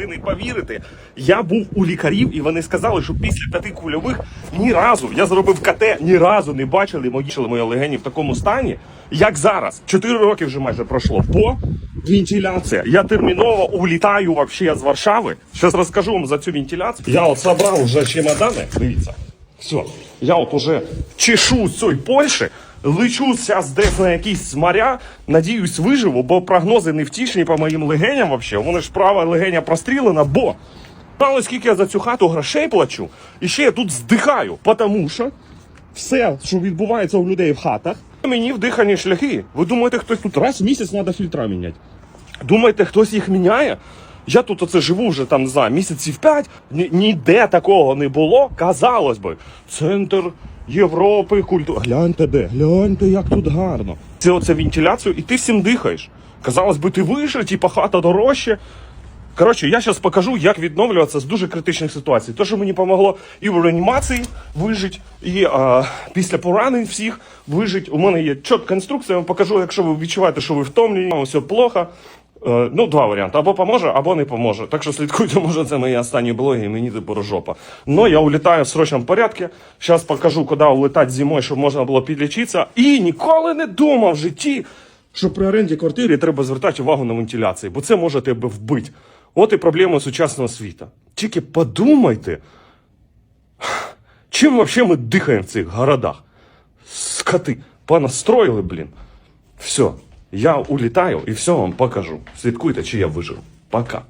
ви не повірите. Я був у лікарів, і вони сказали, що після п'яти кульових ні разу я зробив КТ, ні разу не бачили мої мої легені в такому стані, як зараз. Чотири роки вже майже пройшло. Бо вентиляція. Я терміново улітаю вообще з Варшави. Зараз розкажу вам за цю вентиляцію. Я от собрав вже чемодани. Дивіться. Все, я от уже чешу з цієї Польщі, лечу зараз десь на якісь моря, надіюсь, виживу, бо прогнози не втішні по моїм легеням вообще. Мене ж права легеня прострілена, бо знали, скільки я за цю хату грошей плачу, і ще я тут здихаю, тому що все, що відбувається у людей в хатах, мені вдихані шляхи. Ви думаєте, хтось тут раз в місяць треба фільтра міняти? Думаєте, хтось їх міняє? Я тут оце живу вже там, знаю, місяців п'ять, ні- ніде такого не було. Казалось би, центр Європи, культури. Гляньте де, гляньте, як тут гарно. Це оце вентиляцію, і ти всім дихаєш. Казалось би, ти вижив, типа хата дорожче. Коротше, я зараз покажу, як відновлюватися з дуже критичних ситуацій. Те, що мені допомогло і в реанімації вижити, і а, після поранень всіх вижити. У мене є чітка інструкція, я вам покажу, якщо ви відчуваєте, що ви втомлені, все плохо. Е, ну, два варіанти: або поможе, або не поможе. Так що слідкуйте, може, це мої останні блоги, і мені тепер жопа. Но я улітаю в срочному порядку. Зараз покажу, куди улетати зимою, щоб можна було підлічитися. І ніколи не думав в житті, що при оренді квартири треба звертати увагу на вентиляцію, бо це може тебе вбити. От і проблема сучасного світу. Тільки подумайте, чим взагалі ми дихаємо в цих городах? Скоти, понастроїли, блін. Все, я улітаю і все вам покажу. Слідкуйте, чи я вижив. Пока.